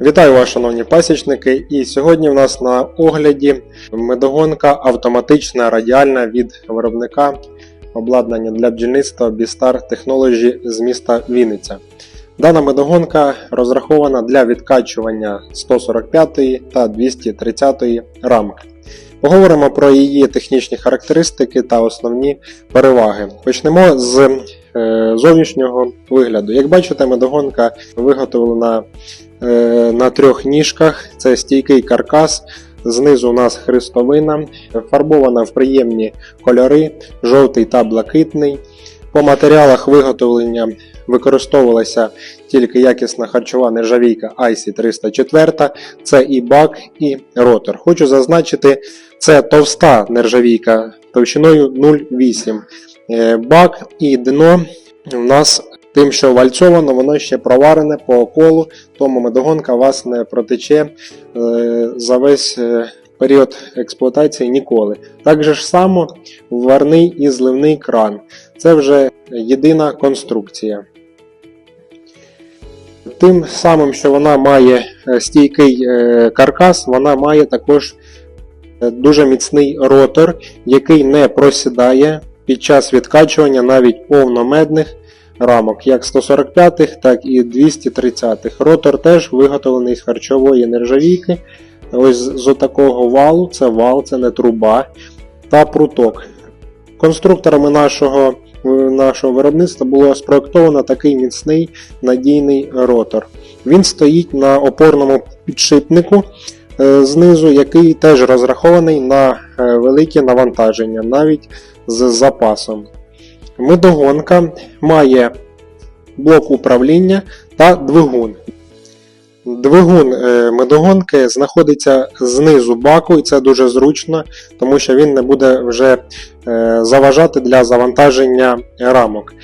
Вітаю вас, шановні пасічники! І сьогодні в нас на огляді медогонка автоматична радіальна від виробника обладнання для бджільництва Bistar Technology з міста Вінниця. Дана медогонка розрахована для відкачування 145 та 230 рамок. Поговоримо про її технічні характеристики та основні переваги. Почнемо з зовнішнього вигляду. Як бачите, медогонка виготовлена е, на трьох ніжках. Це стійкий каркас. Знизу у нас хрестовина, фарбована в приємні кольори, жовтий та блакитний. По матеріалах виготовлення використовувалася тільки якісна харчова нержавійка IC 304, це і бак, і ротор. Хочу зазначити, це товста нержавійка товщиною 0,8. Е, Бак і дно у нас тим, що вальцовано, воно ще проварене по колу, тому медогонка вас не протече е, за весь е, період експлуатації ніколи. Так же ж само варний і зливний кран. Це вже єдина конструкція. Тим самим, що вона має стійкий каркас, вона має також дуже міцний ротор, який не просідає під час відкачування навіть повномедних рамок, як 145-х, так і 230-х. Ротор теж виготовлений з харчової нержавійки. Ось з такого валу, це вал, це не труба та пруток. Конструкторами нашого, нашого виробництва було спроектовано такий міцний надійний ротор. Він стоїть на опорному підшипнику е, знизу, який теж розрахований на е, велике навантаження, навіть з запасом. Медогонка має блок управління та двигун. Двигун е, медогонки знаходиться знизу баку, і це дуже зручно, тому що він не буде вже е, заважати для завантаження рамок.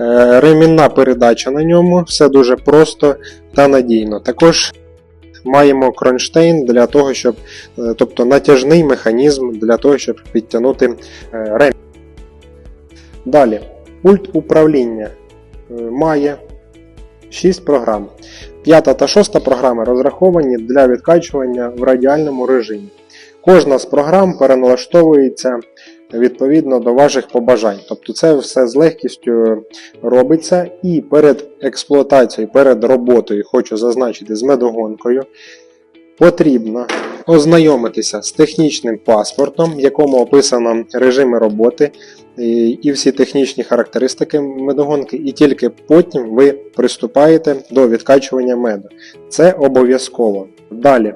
Е, Ремінна передача на ньому, все дуже просто та надійно. Також маємо кронштейн для того, щоб, тобто натяжний механізм для того, щоб підтягнути ремінь. Далі, пульт управління е, має 6 програм. П'ята та шоста програми розраховані для відкачування в радіальному режимі. Кожна з програм переналаштовується відповідно до ваших побажань. Тобто це все з легкістю робиться і перед експлуатацією, перед роботою, хочу зазначити з медогонкою, потрібно ознайомитися з технічним паспортом, в якому описано режими роботи і всі технічні характеристики медогонки, і тільки потім ви приступаєте до відкачування меду. Це обов'язково. Далі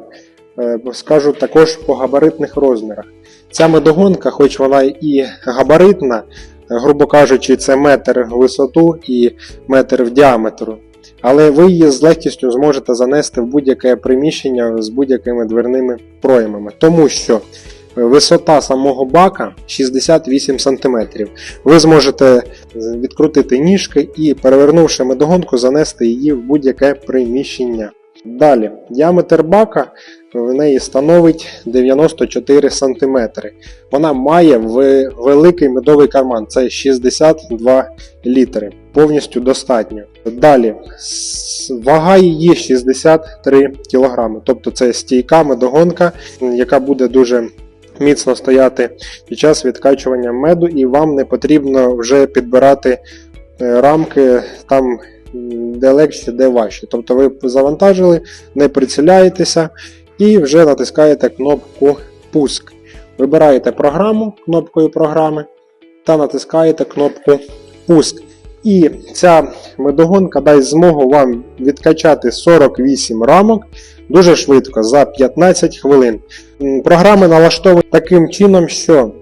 е, скажу також по габаритних розмірах. Ця медогонка, хоч вона і габаритна, грубо кажучи, це метр в висоту і метр в діаметру. Але ви її з легкістю зможете занести в будь-яке приміщення з будь-якими дверними проймами. Тому що висота самого бака 68 см. Ви зможете відкрутити ніжки і, перевернувши медогонку, занести її в будь-яке приміщення. Далі, діаметр бака неї становить 94 см. Вона має великий медовий карман, це 62 літри. Повністю достатньо. Далі, вага її 63 кг. Тобто це стійка медогонка, яка буде дуже міцно стояти під час відкачування меду, і вам не потрібно вже підбирати е, рамки там, де легші, де важче. Тобто ви завантажили, не приціляєтеся і вже натискаєте кнопку Пуск. Вибираєте програму кнопкою програми та натискаєте кнопку Пуск. І ця медогонка дасть змогу вам відкачати 48 рамок дуже швидко, за 15 хвилин. Програми налаштовані таким чином, що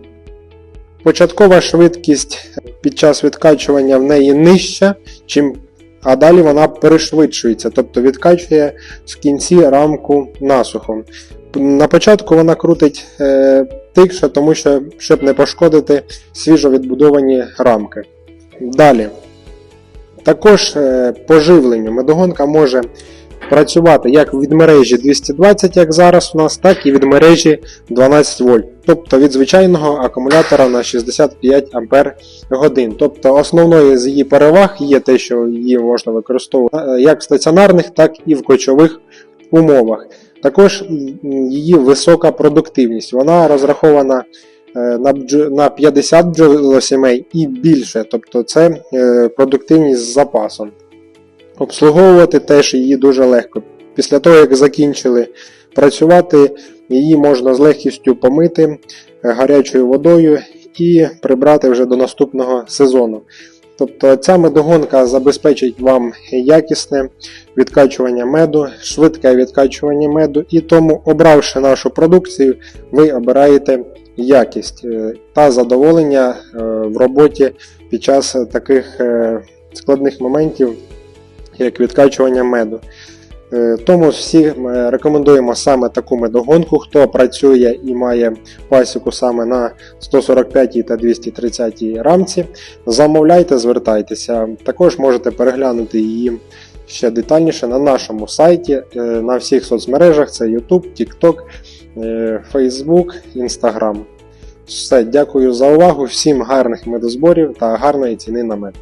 початкова швидкість під час відкачування в неї нижча, чим, а далі вона перешвидшується, тобто відкачує в кінці рамку насухом. На початку вона крутить е, тикше, тому що, щоб не пошкодити свіжо відбудовані рамки. Далі. Також е, по живленню медогонка може працювати як від мережі 220, як зараз у нас, так і від мережі 12 вольт. Тобто від звичайного акумулятора на 65 Ампер. Тобто основною з її переваг є те, що її можна використовувати як в стаціонарних, так і в кочових умовах. Також її висока продуктивність. Вона розрахована е, на, 50 бджолосімей і більше, тобто це е, продуктивність з запасом. Обслуговувати теж її дуже легко. Після того, як закінчили працювати, її можна з легкістю помити е, гарячою водою і прибрати вже до наступного сезону. Тобто ця медогонка забезпечить вам якісне відкачування меду, швидке відкачування меду, і тому, обравши нашу продукцію, ви обираєте якість е, та задоволення е, в роботі під час таких складних моментів, як відкачування меду. Е, Тому всі ми рекомендуємо саме таку медогонку, хто працює і має пасіку саме на 145 та 230 рамці. Замовляйте, звертайтеся. Також можете переглянути її ще детальніше на нашому сайті, е, на всіх соцмережах: це YouTube, TikTok, е, Facebook, Instagram. Все, дякую за увагу, всім гарних медозборів та гарної ціни на мед.